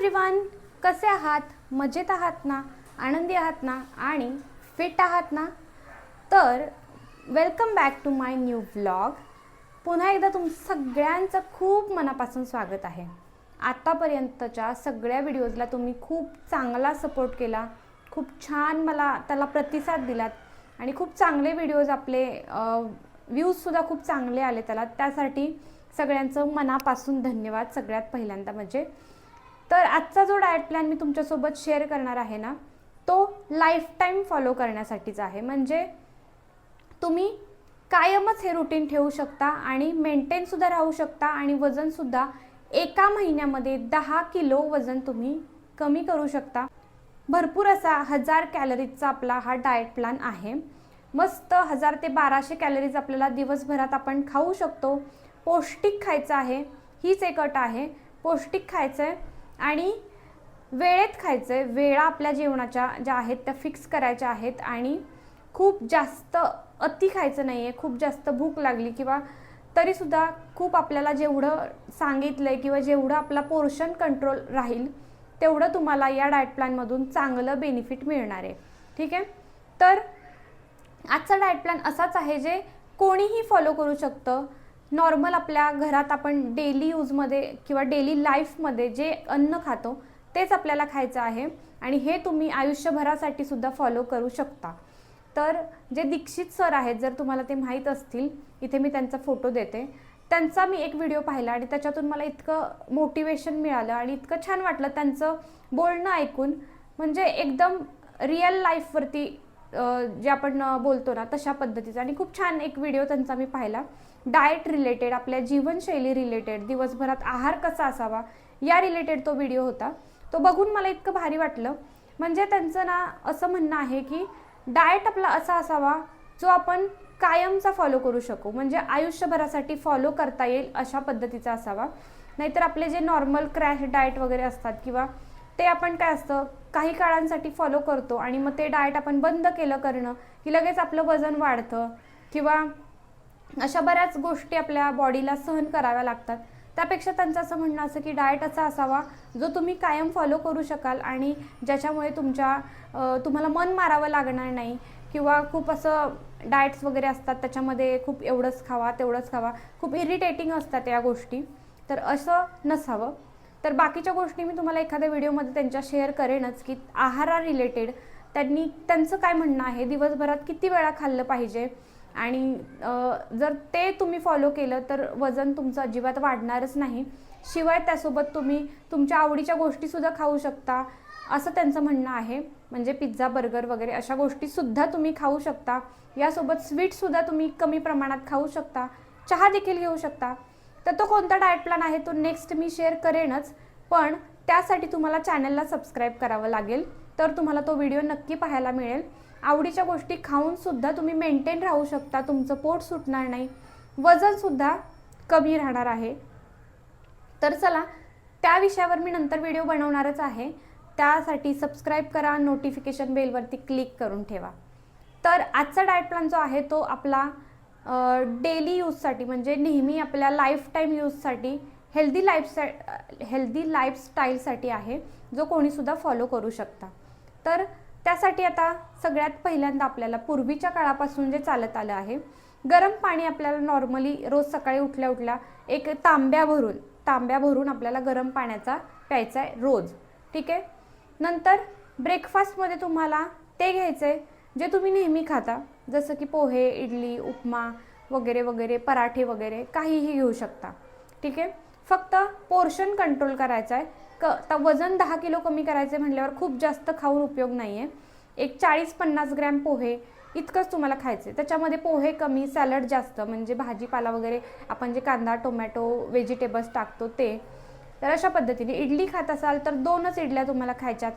Everyone कसे आहात? मजेत आहात ना? आनंदी आहात ना? आणि फिट आहात ना? तर welcome back to my new vlog पुन्हा एकदा तुम सगळ्यांचं खूप मनापासून स्वागत आहे. आत्तापर्यंतच्या सगळ्या व्हिडिओजला तुम्ही खूप चांगला सपोर्ट केला. खूप छान मला त्याला प्रतिसाद दिलात. आणि खूप चांगले व्हिडिओज आपले व्ह्यूजसुद्धा खूप चांगले आले त्याला. त्यासाठी सगळ्यांचं मनापासून धन्यवाद सगळ्यात पहिल्यांदा. म्हणजे तर आजचा जो डाएट प्लॅन मी तुमच्यासोबत शेअर करणार आहे ना तो लाईफ टाईम फॉलो करण्यासाठीचा आहे. म्हणजे तुम्ही कायमच हे रुटीन ठेवू शकता आणि मेंटेनसुद्धा राहू शकता आणि वजनसुद्धा एका महिन्यामध्ये दहा किलो वजन तुम्ही कमी करू शकता. भरपूर असा हजार कॅलरीजचा आपला हा डाएट प्लॅन आहे. मस्त हजार ते बाराशे कॅलरीज आपल्याला दिवसभरात आपण खाऊ शकतो. पौष्टिक खायचं आहे हीच एक अट आहे. पौष्टिक खायचं आहे आणि वेळेत खायचं आहे वेळा आपल्या जेवणाच्या ज्या आहेत त्या फिक्स करायच्या आहेत आणि खूप जास्त अति खायचं नाही आहे खूप जास्त भूक लागली किंवा तरीसुद्धा खूप आपल्याला जेवढं सांगितलं आहे किंवा जेवढं आपला पोर्शन कंट्रोल राहील तेवढं तुम्हाला या डाएट प्लॅनमधून चांगलं बेनिफिट मिळणार आहे. ठीक आहे? तर आजचा डाएट प्लॅन असाच आहे जे कोणीही फॉलो करू शकतं. नॉर्मल आपल्या घरात आपण डेली यूजमध्ये किंवा डेली लाईफमध्ये जे अन्न खातो तेच आपल्याला खायचं आहे. आणि हे तुम्ही आयुष्यभरासाठी सुद्धा फॉलो करू शकता. तर जे दीक्षित सर आहेत जर तुम्हाला ते माहीत असतील इथे मी त्यांचा फोटो देते. त्यांचा मी एक व्हिडिओ पाहिला आणि त्याच्यातून मला इतकं मोटिवेशन मिळालं आणि इतकं छान वाटलं त्यांचं बोलणं ऐकून. म्हणजे एकदम रिअल लाईफवरती जे आपण बोलतो ना तशा पद्धतीचा. आणि खूप छान एक व्हिडिओ त्यांचा मी पाहिला. डाएट रिलेटेड आपल्या जीवनशैली रिलेटेड दिवसभरात आहार कसा असावा या रिलेटेड तो व्हिडिओ होता. तो बघून मला इतकं भारी वाटलं. म्हणजे त्यांचं ना असं म्हणणं आहे की डाएट आपला असा असावा जो आपण कायमचा फॉलो करू शकू. म्हणजे आयुष्यभरासाठी फॉलो करता येईल अशा पद्धतीचा असावा. नाहीतर आपले जे नॉर्मल क्रॅश डाएट वगैरे असतात किंवा ते आपण काय असतं काही काळांसाठी फॉलो करतो आणि मग ते डाएट आपण बंद केलं करणं की लगेच आपलं वजन वाढतं किंवा अशा बऱ्याच गोष्टी आपल्या बॉडीला सहन कराव्या लागतात. त्यापेक्षा त्यांचं असं म्हणणं असं की डाएट असा असावा जो तुम्ही कायम फॉलो करू शकाल आणि ज्याच्यामुळे तुमच्या तुम्हाला मन मारावं लागणार नाही किंवा खूप असं डाएट्स वगैरे असतात त्याच्यामध्ये खूप एवढंच खावा तेवढंच खावा खूप इरिटेटिंग असतात या गोष्टी. तर असं नसावं. तर बाकीच्या गोष्टी मी तुम्हाला एखाद्या व्हिडिओमध्ये त्यांच्या शेअर करेनच की आहारा रिलेटेड त्यांनी त्यांचं काय म्हणणं आहे? दिवसभरात किती वेळा खाल्लं पाहिजे? आणि जर ते तुम्ही फॉलो केलं तर वजन तुमचं अजिबात वाढणारच नाही. शिवाय त्यासोबत तुम्ही तुमच्या आवडीच्या गोष्टीसुद्धा खाऊ शकता असं त्यांचं म्हणणं आहे. म्हणजे पिझ्झा बर्गर वगैरे अशा गोष्टीसुद्धा तुम्ही खाऊ शकता. यासोबत स्वीटसुद्धा तुम्ही कमी प्रमाणात खाऊ शकता. चहा देखील घेऊ शकता. तर तो कोणता डाएट प्लॅन आहे तो नेक्स्ट मी शेअर करेनच. पण त्यासाठी तुम्हाला चॅनलला सबस्क्राईब करावं लागेल. तर तुम्हाला तो व्हिडिओ नक्की पाहायला मिळेल. आवडीच्या गोष्टी खाऊन सुद्धा तुम्ही मेंटेन राहू शकता. तुमचं पोट सुटणार नाही. वजनसुद्धा कमी राहणार आहे. तर चला त्या विषयावर मी नंतर व्हिडिओ बनवणारच आहे. त्यासाठी सबस्क्राईब करा नोटिफिकेशन बेलवरती क्लिक करून ठेवा. तर आजचा डाएट प्लॅन जो आहे तो आपला डेली यूजसाठी म्हणजे नेहमी आपल्या लाईफटाईम यूजसाठी हेल्दी लाईफ हेल्दी लाईफस्टाईलसाठी आहे जो कोणीसुद्धा फॉलो करू शकता. तर त्यासाठी आता सगळ्यात पहिल्यांदा आपल्याला पूर्वीच्या काळापासून जे चालत आलं आहे गरम पाणी आपल्याला नॉर्मली रोज सकाळी उठल्या उठल्या एक तांब्या भरून तांब्या भरून आपल्याला गरम पाण्याचा प्यायचा आहे रोज. ठीक आहे? नंतर ब्रेकफास्टमध्ये तुम्हाला ते घ्यायचं आहे जे तुम्ही नेहमी खाता जसं की पोहे इडली उपमा वगैरे वगैरे पराठे वगैरे काहीही घेऊ शकता. ठीक आहे? फक्त पोर्शन कंट्रोल करायचं आहे क वजन दहा किलो कमी करायचे म्हटल्यावर खूप जास्त खाऊन उपयोग नाही आहे एक चाळीस पन्नास ग्रॅम पोहे इतकंच तुम्हाला खायचे त्याच्यामध्ये पोहे कमी सॅलड जास्त म्हणजे भाजीपाला वगैरे आपण जे कांदा टोमॅटो व्हेजिटेबल्स टाकतो ते. तर अशा पद्धतीने इडली खात असाल तर दोनच इडल्या तुम्हाला खायच्यात.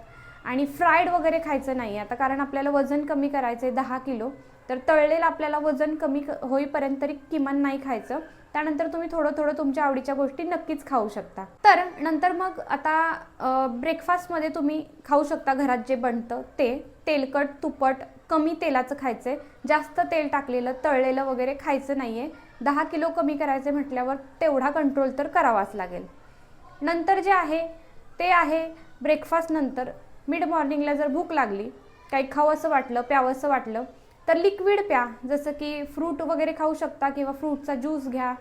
आणि फ्राईड वगैरे खायचं नाही आता कारण आपल्याला वजन कमी करायचं आहे दहा किलो. तर तळलेलं आपल्याला वजन कमी होईपर्यंत तरी किमान नाही खायचं. त्यानंतर तुम्ही थोडं थोडं तुमच्या आवडीच्या गोष्टी नक्कीच खाऊ शकता. तर नंतर मग आता ब्रेकफास्टमध्ये तुम्ही खाऊ शकता घरात जे बनतं ते. तेलकट तुपट कमी तेलाचं खायचं आहे जास्त तेल टाकलेलं तळलेलं वगैरे खायचं नाही आहे दहा किलो कमी करायचे म्हटल्यावर तेवढा कंट्रोल तर करावाच लागेल. नंतर जे आहे ते आहे ब्रेकफास्टनंतर मिड मॉर्निंगला जर भूक लागली काही खावंसं वाटलं प्यावंसं वाटलं तर लिक्विड प्या जसं की फ्रूट वगैरे खाऊ शकता किंवा फ्रूटचा ज्यूस घ्या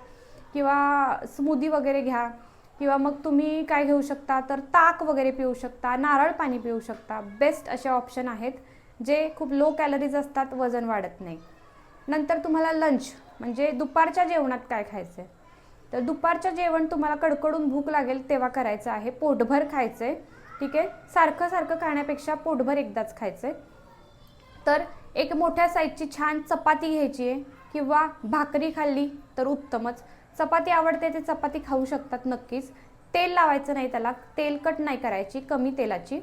किंवा स्मूदी वगैरे घ्या किंवा मग तुम्ही काय घेऊ शकता तर ताक वगैरे पिऊ शकता नारळ पाणी पिऊ शकता. बेस्ट असे ऑप्शन आहेत जे खूप लो कॅलरीज असतात वजन वाढत नाही. नंतर तुम्हाला लंच म्हणजे दुपारच्या जेवणात काय खायचं आहे तर दुपारचं जेवण तुम्हाला कडकडून भूक लागेल तेव्हा करायचं आहे. पोटभर खायचं आहे ठीक आहे? सारखं सारखं खाण्यापेक्षा पोटभर एकदाच खायचं आहे तर एक मोठ्या साईजची छान चपाती घ्यायची आहे. किंवा भाकरी खाल्ली तर उत्तमच. चपाती आवडते ते चपाती खाऊ शकतात नक्कीच. तेल लावायचं नाही त्याला. तेलकट नाही करायची कमी तेलाची.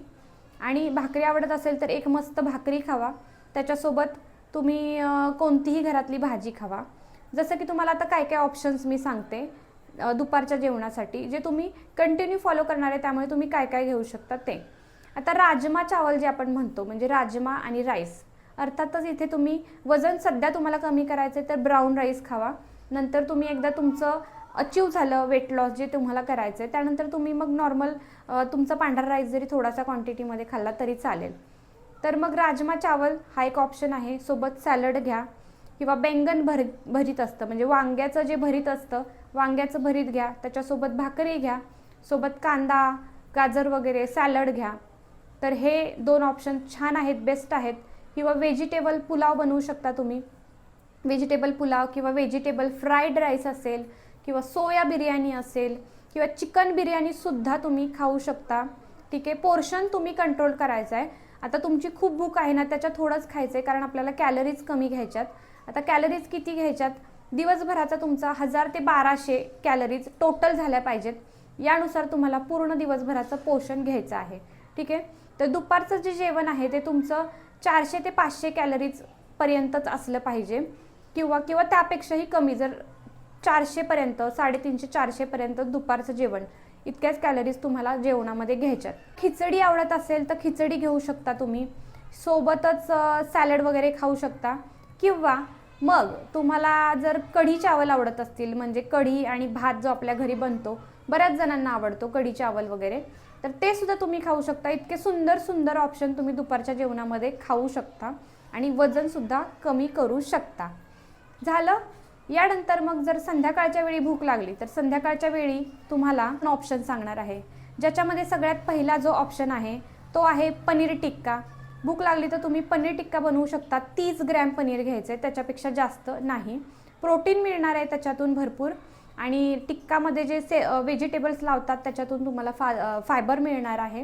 आणि भाकरी आवडत असेल तर एक मस्त भाकरी खावा. त्याच्यासोबत तुम्ही कोणतीही घरातली भाजी खावा. जसं की तुम्हाला आता काय काय ऑप्शन्स मी सांगते दुपारच्या जेवणासाठी. जे तुम्ही कंटिन्यू फॉलो करणार आहे त्यामुळे तुम्ही काय काय घेऊ शकता ते. आता राजमा चावल जे आपण म्हणतो म्हणजे राजमा आणि राईस अर्थातच इथे तुम्ही वजन सध्या तुम्हाला कमी करायचं आहे तर ब्राऊन राईस खावा. नंतर तुम्ही एकदा तुमचं अचीव झालं वेट लॉस जे तुम्हाला करायचं आहे त्यानंतर तुम्ही मग नॉर्मल तुमचा पांढरा राईस जरी थोडासा क्वांटिटीमध्ये खाल्ला तरी चालेल. तर मग राजमा चावल हा एक ऑप्शन आहे. सोबत सॅलड घ्या. किंवा बेंगन भर भरीत असतं. म्हणजे वांग्याचं जे भरीत असतं वांग्याचं भरीत घ्या. त्याच्यासोबत भाकरी घ्या. सोबत कांदा गाजर वगैरे सॅलड घ्या. तर हे दोन ऑप्शन छान आहेत बेस्ट आहेत. किंवा व्हेजिटेबल पुलाव बनवू शकता तुम्ही. व्हेजिटेबल पुलाव किंवा व्हेजिटेबल फ्राईड राईस असेल किंवा सोया बिर्याणी असेल किंवा चिकन बिर्याणीसुद्धा तुम्ही खाऊ शकता. ठीक आहे पोर्शन तुम्ही कंट्रोल करायचं आहे आता तुमची खूप भूक आहे ना त्याच्यात थोडंच खायचं आहे कारण आपल्याला कॅलरीज कमी घ्यायच्यात. आता कॅलरीज किती घ्यायच्यात? दिवसभराचा तुमचा हजार ते बाराशे कॅलरीज टोटल झाल्या पाहिजेत. यानुसार तुम्हाला पूर्ण दिवसभराचं पोषण घ्यायचं आहे. ठीक आहे? तर दुपारचं जे जेवण आहे ते तुमचं चारशे ते पाचशे कॅलरीज पर्यंतच असलं पाहिजे. किंवा किंवा त्यापेक्षाही कमी जर चारशेपर्यंत साडेतीनशे चारशेपर्यंत दुपारचं जेवण इतक्याच कॅलरीज तुम्हाला जेवणामध्ये घ्यायच्यात. खिचडी आवडत असेल तर खिचडी घेऊ शकता तुम्ही. सोबतच सॅलड वगैरे खाऊ शकता. किंवा मग तुम्हाला जर कढी चावल आवडत असतील म्हणजे कढी आणि भात जो आपल्या घरी बनतो बऱ्याच जणांना आवडतो कढी चावल वगैरे. तर ते सुद्धा तुम्ही खाऊ शकता. इतके सुंदर सुंदर ऑप्शन तुम्ही दुपारच्या जेवणामध्ये खाऊ शकता आणि वजनसुद्धा कमी करू शकता. झालं? यानंतर मग जर संध्याकाळच्या वेळी भूक लागली तर संध्याकाळच्या वेळी तुम्हाला ऑप्शन सांगणार आहे. ज्याच्यामध्ये सगळ्यात पहिला जो ऑप्शन आहे तो आहे पनीर टिक्का. भूक लागली तर तुम्ही पनीर टिक्का बनवू शकता. तीस ग्रॅम पनीर घ्यायचं आहे त्याच्यापेक्षा जास्त नाही. प्रोटीन मिळणार आहे त्याच्यातून भरपूर. आणि टिक्कामध्ये जे से व्हेजिटेबल्स लावतात त्याच्यातून तुम्हाला फा फायबर मिळणार आहे.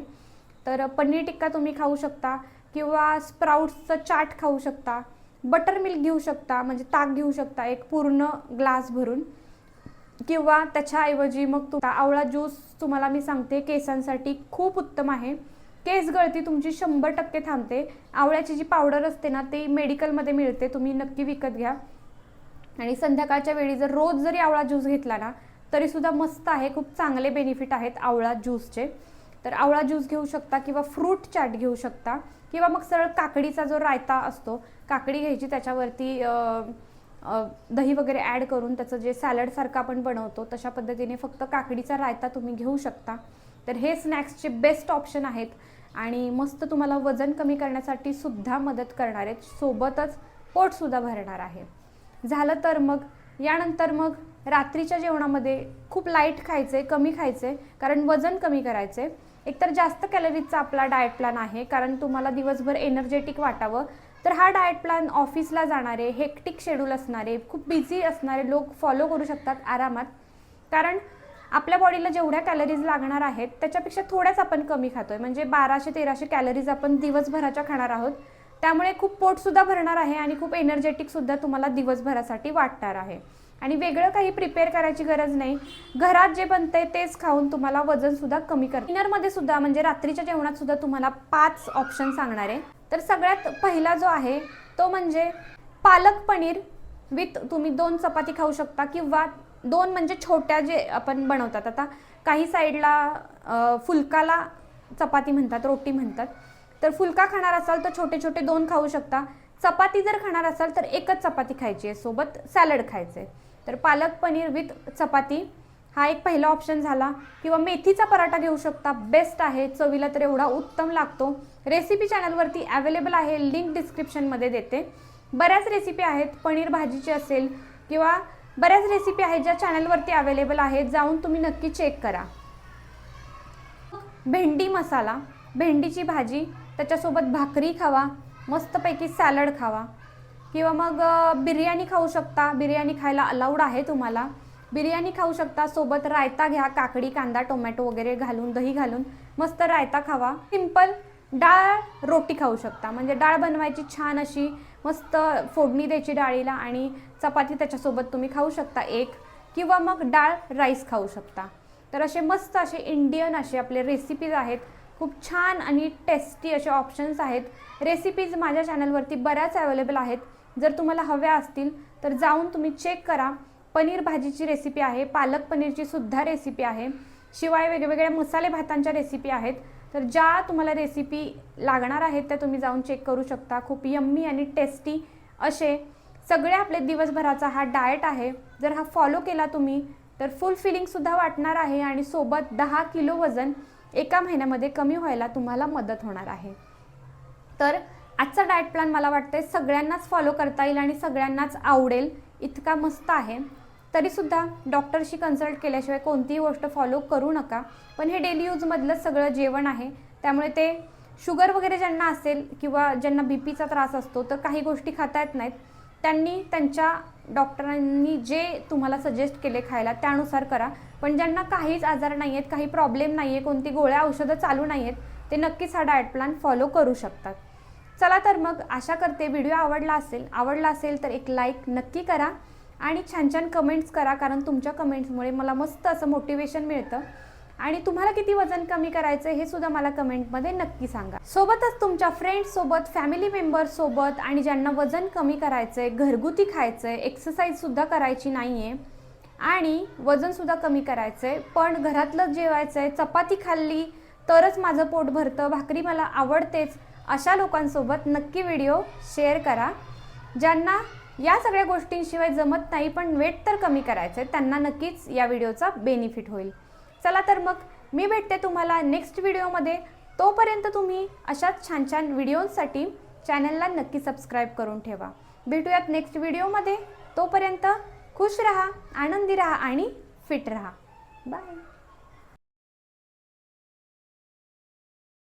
तर पनीर टिक्का तुम्ही खाऊ शकता किंवा स्प्राउट्सचं चाट खाऊ शकता बटर मिल्क घेऊ शकता म्हणजे ताक घेऊ शकता एक पूर्ण ग्लास भरून. किंवा त्याच्याऐवजी मग तुमचा आवळा ज्यूस तुम्हाला मी सांगते केसांसाठी खूप उत्तम आहे. केस गळती तुमची शंभर टक्के थांबते. आवळ्याची जी पावडर असते ना ती मेडिकलमध्ये मिळते तुम्ही नक्की विकत घ्या. आणि संध्याकाळच्या वेळी जर रोज जरी आवळा ज्यूस घेतला ना तरी सुद्धा मस्त आहे खूप चांगले बेनिफिट आहेत आवळा ज्यूसचे. तर आवळा ज्यूस घेऊ शकता किंवा फ्रूट चाट घेऊ शकता किंवा मग सरळ काकडीचा जो रायता असतो काकडी घ्यायची त्याच्यावरती दही वगैरे ॲड करून त्याचं जे सॅलडसारखं आपण बनवतो तशा पद्धतीने फक्त काकडीचा रायता तुम्ही घेऊ शकता. तर हे स्नॅक्सचे बेस्ट ऑप्शन आहेत आणि मस्त तुम्हाला वजन कमी करण्यासाठी सुद्धा मदत करणार आहेत. सोबतच पोटसुद्धा भरणार आहे. झालं तर मग? यानंतर मग? रात्रीच्या जेवणामध्ये खूप लाइट खायचे कमी खायचे कारण वजन कमी करायचे. एकतर जास्त कॅलरीजचा आपला डाएट प्लॅन आहे कारण तुम्हाला दिवसभर एनर्जेटिक वाटावं. तर हा डाएट प्लॅन ऑफिसला जाणारे हेक्टिक शेड्यूल असणारे खूप बिझी असणारे लोक फॉलो करू शकतात आरामात. कारण आपल्या बॉडीला जेवढ्या कॅलरीज लागणार आहेत त्याच्यापेक्षा थोड्याच आपण कमी खातोय. म्हणजे बाराशे तेराशे कॅलरीज आपण दिवसभराच्या खाणार आहोत. त्यामुळे खूप पोटसुद्धा भरणार आहे आणि खूप एनर्जेटिकसुद्धा तुम्हाला दिवसभरासाठी वाटणार आहे. आणि वेगळं काही प्रिपेअर करायची गरज नाही. घरात जे बनते तेच खाऊन तुम्हाला वजनसुद्धा कमी कर डिनरमध्ये सुद्धा म्हणजे रात्रीच्या जेवणात सुद्धा तुम्हाला पाच ऑप्शन सांगणार आहे. तर सगळ्यात पहिला जो आहे तो म्हणजे पालक पनीर विथ तुम्ही दोन चपाती खाऊ शकता किंवा दोन म्हणजे छोट्या जे आपण बनवतात. आता काही साईडला फुलकाला चपाती म्हणतात रोटी म्हणतात. तर फुलका खाणार असाल तर छोटे छोटे दोन खाऊ शकता. चपाती जर खाणार असाल तर एकच चपाती खायची आहे. सोबत सॅलड खायचं आहे तर पालक पनीर विथ चपाती. हा एक पहिला ऑप्शन झाला. किंवा मेथीचा पराठा घेऊ शकता. बेस्ट आहे. चवीला तर एवढा उत्तम लागतो. रेसिपी चॅनलवरती अवेलेबल आहे. लिंक डिस्क्रिप्शनमध्ये देते. बऱ्याच रेसिपी आहेत. पनीर भाजीची असेल किंवा बऱ्याच रेसिपी आहेत ज्या चॅनलवरती अवेलेबल आहेत. जाऊन तुम्ही नक्की चेक करा. भेंडी मसाला. भेंडीची भाजी. त्याच्यासोबत भाकरी खावा मस्तपैकी सॅलड खावा. किंवा मग बिर्याणी खाऊ शकता. बिर्याणी खायला अलाउड आहे तुम्हाला. बिर्याणी खाऊ शकता. सोबत रायता घ्या काकडी कांदा टोमॅटो वगैरे घालून दही घालून मस्त रायता खावा. सिंपल डाळ रोटी खाऊ शकता. म्हणजे डाळ बनवायची छान अशी मस्त फोडणी द्यायची डाळीला आणि चपाती त्याच्यासोबत तुम्ही खाऊ शकता एक. किंवा मग डाळ राईस खाऊ शकता. तर असे मस्त असे इंडियन असे आपले रेसिपीज आहेत. खूप छान आणि टेस्टी असे ऑप्शन्स आहेत. रेसिपीज माझ्या चॅनलवरती बऱ्याच अवेलेबल आहेत. जर तुम्हाला हव्या असतील तर जाऊन तुम्ही चेक करा. पनीर भाजीची रेसिपी आहे पालक पनीरची सुद्धा रेसिपी आहे. शिवाय वेगवेगळ्या मसाले भातांच्या रेसिपी आहेत. तर ज्या तुम्हाला रेसिपी लागणार आहेत त्या तुम्ही जाऊन चेक करू शकता. खूप यम्मी आणि टेस्टी असे सगळे आपले दिवसभराचा हा डाएट आहे. जर हा फॉलो केला तुम्ही तर फुल फिलिंगसुद्धा वाटणार आहे आणि सोबत दहा किलो वजन एका महिन्यामध्ये कमी व्हायला तुम्हाला मदत होणार आहे. तर आजचा डाएट प्लॅन मला वाटते सगळ्यांनाच फॉलो करता येईल आणि सगळ्यांनाच आवडेल. इतका मस्त आहे. तरीसुद्धा डॉक्टरशी कन्सल्ट केल्याशिवाय कोणतीही गोष्ट फॉलो करू नका. पण हे डेली यूजमधलं सगळं जेवण आहे. त्यामुळे ते शुगर वगैरे ज्यांना असेल किंवा ज्यांना बी पीचा त्रास असतो तर काही गोष्टी खाता येत नाहीत. त्यांनी त्यांच्या डॉक्टरांनी जे तुम्हाला सजेस्ट केले खायला त्यानुसार करा. पण ज्यांना काहीच आजार नाही आहेत काही प्रॉब्लेम नाही आहे कोणती गोळ्या औषधं चालू नाही आहेत ते नक्कीच हा डाएट प्लॅन फॉलो करू शकतात. चला तर मग आशा करते व्हिडिओ आवडला असेल. आवडला असेल तर एक लाईक नक्की करा आणि छान छान कमेंट्स करा कारण तुमच्या कमेंट्समुळे मला मस्त असं मोटिवेशन मिळतं. आणि तुम्हाला किती वजन कमी करायचं हे सुद्धा मला कमेंटमध्ये नक्की सांगा. सोबतच तुमच्या फ्रेंड्स सोबत फॅमिली मेंबर्स सोबत आणि ज्यांना वजन कमी करायचंय घरगुती खायचंय एक्सरसाइज सुद्धा करायची नाहीये आणि वजन सुद्धा कमी करायचंय पण घरातलं जेवायचंय चपाती खाल्ली तरच माझं पोट भरतं भाकरी मला आवडतेच अशा लोकांसोबत नक्की व्हिडिओ शेअर करा. ज्यांना या सगळ्या गोष्टींशिवाय जमत नाही पण वेट तर कमी करायचं आहे त्यांना नक्कीच या व्हिडिओचा बेनिफिट होईल. चला तर मग मी भेटते तुम्हाला नेक्स्ट व्हिडिओमध्ये तोपर्यंत तुम्ही अशाच छान छान व्हिडिओसाठी चॅनलला नक्की सबस्क्राईब करून ठेवा. भेटूयात नेक्स्ट व्हिडिओमध्ये तोपर्यंत खुश रहा आनंदी रहा आणि फिट रहा. बाय